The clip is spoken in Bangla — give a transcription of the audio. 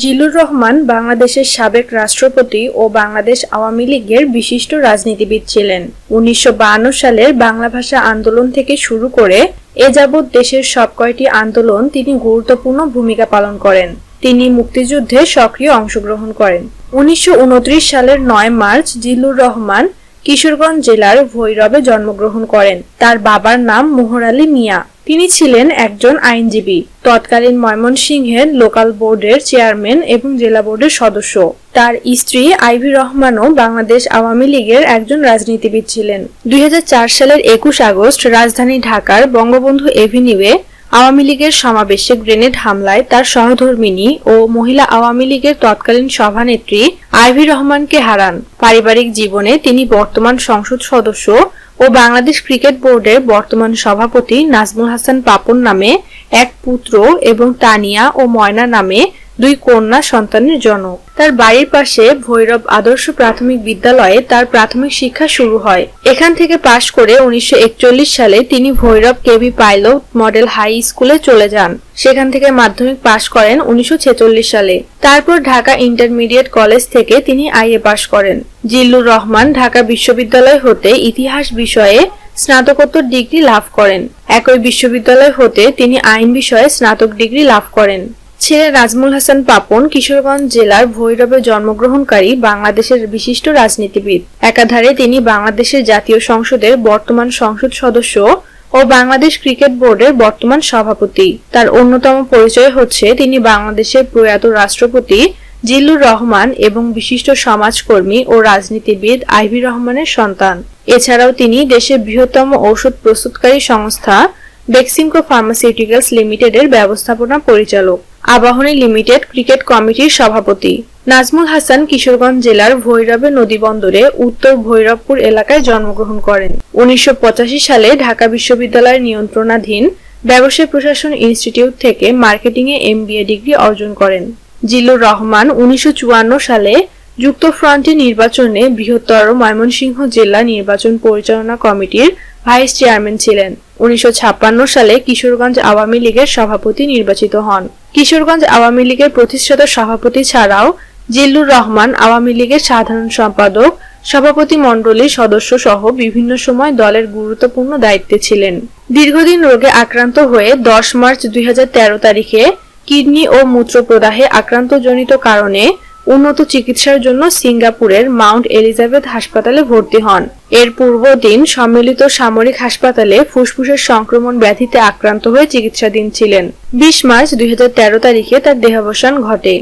জিলুর রহমান বাংলাদেশের সাবেক রাষ্ট্রপতি ও বাংলাদেশ আওয়ামী লীগের বিশিষ্ট রাজনীতিবিদ ছিলেন। উনিশশো সালের বাংলা ভাষা আন্দোলন থেকে শুরু করে এ যাবৎ দেশের সব কয়টি আন্দোলন তিনি গুরুত্বপূর্ণ ভূমিকা পালন করেন। তিনি মুক্তিযুদ্ধে সক্রিয় অংশগ্রহণ করেন। উনিশশো উনত্রিশ সালের নয় মার্চ জিল্লুর রহমান কিশোরগঞ্জ জেলার ভৈরবে জন্মগ্রহণ করেন। তার বাবার নাম মোহর আলী মিয়া। তিনি ছিলেন একজন আইনজীবী। তৎকালীন ময়মনসিংহের লোকাল বোর্ডের চেয়ারম্যান এবং জেলা বোর্ডের সদস্য। তার স্ত্রী আইভি রহমানও বাংলাদেশ আওয়ামী লীগের একজন রাজনীতিবিদ ছিলেন। দুই হাজার চার সালের একুশ আগস্ট রাজধানী ঢাকার বঙ্গবন্ধু এভিনিউয়ে আওয়ামী লীগের সমাবেশে গ্রেনেড হামলায় তার সহধর্মিনী ও মহিলা আওয়ামী লীগের তৎকালীন সভানেত্রী আইভি রহমানকে হারান। পারিবারিক জীবনে তিনি বর্তমান সংসদ সদস্য ও বাংলাদেশ ক্রিকেট বোর্ডের বর্তমান সভাপতি নাজমুল হাসান পাপন নামে এক পুত্র এবং তানিয়া ও ময়না নামে দুই কন্যা সন্তানের জনক। তার বাড়ির পাশে ভৈরব আদর্শ প্রাথমিক বিদ্যালয়ে তার প্রাথমিক শিক্ষা শুরু হয়। এখান থেকে পাশ করে উনিশশো একচল্লিশ সালে তিনি Bhairab KB pilot model high স্কুলে চলে যান। সেখান থেকে মাধ্যমিক পাশ করেন উনিশশো ছেচল্লিশ সালে। তারপর ঢাকা ইন্টারমিডিয়েট কলেজ থেকে তিনি আইএ পাশ করেন। জিল্লুর রহমান ঢাকা বিশ্ববিদ্যালয় হতে ইতিহাস বিষয়ে স্নাতকোত্তর ডিগ্রি লাভ করেন। একই বিশ্ববিদ্যালয় হতে তিনি আইন বিষয়ে স্নাতক ডিগ্রি লাভ করেন। ছেলে নাজমুল হাসান পাপন, কিশোরগঞ্জ জেলার ভৈরবে জন্মগ্রহণকারী বাংলাদেশের বিশিষ্ট রাজনীতিবিদ। একাধারে তিনি বাংলাদেশের জাতীয় সংসদের বর্তমান সংসদ সদস্য ও বাংলাদেশ ক্রিকেট বোর্ডের বর্তমান সভাপতি। তার অন্যতম পরিচয় হচ্ছে তিনি বাংলাদেশের প্রয়াত রাষ্ট্রপতি জিল্লুর রহমান এবং বিশিষ্ট সমাজকর্মী ও রাজনীতিবিদ আইভি রহমানের সন্তান। এছাড়াও তিনি দেশের বৃহত্তম ঔষধ প্রস্তুতকারী সংস্থা বেক্সিমকো ফার্মাসিউটিক্যালস লিমিটেডের ব্যবস্থাপনা পরিচালক। আবাহনী লিমিটেড ক্রিকেট কমিটির সভাপতি। নাজমুল হাসান কিশোরগঞ্জ জেলার ভৈরবে নদীবন্দরে উত্তর ভৈরবপুর এলাকায় জন্মগ্রহণ করেন। উনিশশো পঁচাশি সালে ঢাকা বিশ্ববিদ্যালয়ের নিয়ন্ত্রণাধীন ব্যবসায় প্রশাসন ইনস্টিটিউট থেকে মার্কেটিংয়ে এমবিএ ডিগ্রি অর্জন করেন। জিল্লুর রহমান উনিশশো চুয়ান্ন সালে যুক্তফ্রন্টের নির্বাচনে বৃহত্তর ময়মনসিংহ জেলা নির্বাচন পরিচালনা কমিটির ভাইস চেয়ারম্যান ছিলেন। উনিশশো ছাপ্পান্ন সালে কিশোরগঞ্জ আওয়ামী লীগের সভাপতি নির্বাচিত হন। কিশোরগঞ্জ আওয়ামী লীগের প্রতিষ্ঠাতা সভাপতি ছাড়াও জিল্লুর রহমান আওয়ামী লীগের সাধারণ সম্পাদক, সভাপতি মণ্ডলীর সদস্য সহ বিভিন্ন সময় দলের গুরুত্বপূর্ণ দায়িত্বে ছিলেন। দীর্ঘদিন রোগে আক্রান্ত হয়ে দশ মার্চ দুই হাজার তেরো তারিখে কিডনি ও মূত্রপ্রদাহে আক্রান্তজনিত কারণে উন্নত চিকিৎসার জন্য সিঙ্গাপুরের মাউন্ট এলিজাবেথ হাসপাতালে ভর্তি হন। এর পূর্বদিন সম্মিলিত সামরিক হাসপাতালে ফুসফুসের সংক্রমণ ব্যাধিতে আক্রান্ত হয়ে চিকিৎসাধীন ছিলেন। বিশ মার্চ দুই হাজার তেরো তারিখে তার দেহাবসান ঘটে।